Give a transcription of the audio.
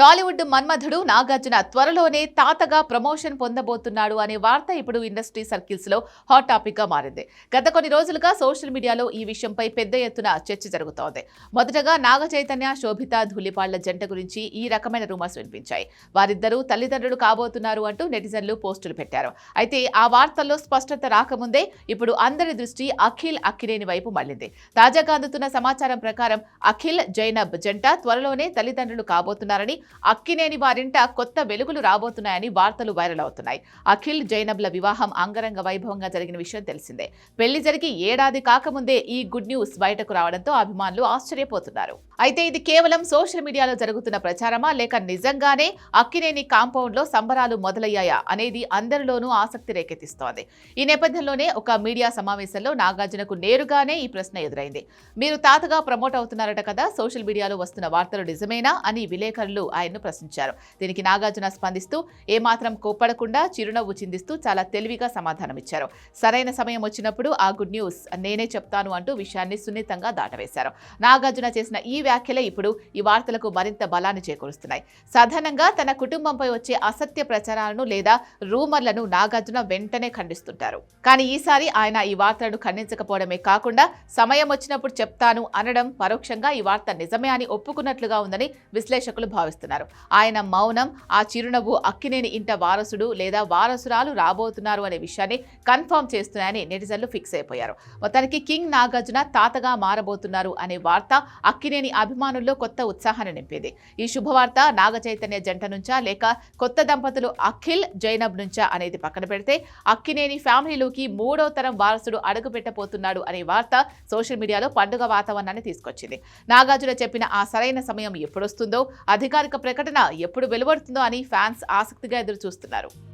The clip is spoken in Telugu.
టాలీవుడ్ మన్మధుడు నాగార్జున త్వరలోనే తాతగా ప్రమోషన్ పొందబోతున్నాడు అనే వార్త ఇప్పుడు ఇండస్ట్రీ సర్కిల్స్లో హాట్ టాపిక్గా మారింది. గత కొన్ని రోజులుగా సోషల్ మీడియాలో ఈ విషయంపై పెద్ద ఎత్తున చర్చ జరుగుతోంది. మొదటగా నాగ చైతన్య శోభిత ధూళిపాళ్ళ జంట గురించి ఈ రకమైన రూమర్స్ వినిపించాయి. వారిద్దరూ తల్లిదండ్రులు కాబోతున్నారు అంటూ నెటిజన్లు పోస్టులు పెట్టారు. అయితే ఆ వార్తల్లో స్పష్టత రాకముందే ఇప్పుడు అందరి దృష్టి అఖిల్ అక్కినేని వైపు మళ్ళింది తాజాగా అందుతున్న సమాచారం ప్రకారం అఖిల్ జైనబ్ జంట త్వరలోనే తల్లిదండ్రులు కాబోతున్నారని అక్కినేని వారింట కొత్త వెలుగులు రాబోతున్నాయని వార్తలు వైరల్ అవుతున్నాయి. అఖిల్ జైనబ్ల వివాహం అంగరంగ వైభవంగా జరిగిన విషయం తెలిసిందే. పెళ్ళి జరిగి ఏడాది కాకముందే ఈ గుడ్ న్యూస్ బయటకు రావడంతో అభిమానులు ఆశ్చర్యపోతున్నారు. అయితే ఇది కేవలం సోషల్ మీడియాలో జరుగుతున్న ప్రచారమా? లేక నిజంగానే అక్కినేని కాంపౌండ్లో సంబరాలు మొదలయ్యాయా? అనేది అందరిలోనూ ఆసక్తి రేకెత్తిస్తోంది. ఈ నేపథ్యంలోనే ఒక మీడియా సమావేశంలో నాగార్జునకు నేరుగానే ఈ ప్రశ్న ఎదురైంది. మీరు తాతగా ప్రమోట్ అవుతున్నారట కదా? సోషల్ మీడియాలో వస్తున్న వార్తలు నిజమేనా? అని విలేకరులు ఆయన్ను ప్రశ్నించారు. దీనికి నాగార్జున స్పందిస్తూ ఏమాత్రం కోప్పడకుండా చిరునవ్వు చిందిస్తూ చాలా తెలివిగా సమాధానమిచ్చారు సరైన సమయం వచ్చినప్పుడు ఆ గుడ్ న్యూస్ నేనే చెప్తాను అంటూ విషయాన్ని సున్నితంగా దాటవేశారు. నాగార్జున చేసిన ఈ వ్యాఖ్యలే ఇప్పుడు ఈ వార్తలకు మరింత బలాన్ని చేకూరుస్తున్నాయి. సాధారణంగా తన కుటుంబంపై వచ్చే అసత్య ప్రచారాలను లేదా రూమర్లను నాగార్జున వెంటనే ఖండిస్తుంటారు. కానీ ఈసారి ఆయన ఈ వార్తలను ఖండించకపోవడమే కాకుండా సమయం వచ్చినప్పుడు చెప్తాను అనడం పరోక్షంగా ఈ వార్త నిజమే అని ఒప్పుకున్నట్లుగా ఉందని విశ్లేషకులు భావిస్తున్నారు. ఆయన మౌనం ఆ చిరునవ్వు అక్కినేని ఇంట వారసుడు లేదా వారసురాలు రాబోతున్నారు అనే విషయాన్ని కన్ఫర్మ్ చేస్తున్నాయని నెటిజన్లు ఫిక్స్ అయిపోయారు. మొత్తానికి కింగ్ నాగార్జున తాతగా మారబోతున్నారు అనే వార్త అక్కినేని అభిమానుల్లో కొత్త ఉత్సాహాన్ని నింపింది. ఈ శుభవార్త నాగ చైతన్య జంట నుంచా లేక కొత్త దంపతులు అఖిల్ జైనబ్ నుంచా అనేది పక్కన పెడితే అక్కినేని ఫ్యామిలీలోకి మూడో తరం వారసుడు అడుగు పెట్టబోతున్నాడు అనే వార్త సోషల్ మీడియాలో పండుగ వాతావరణాన్ని తీసుకొచ్చింది. నాగార్జున చెప్పిన ఆ సరైన సమయం ఎప్పుడొస్తుందో అధికారిక ప్రకటన ఎప్పుడు వెలువడుతుందో అని ఫ్యాన్స్ ఆసక్తిగా ఎదురు చూస్తున్నారు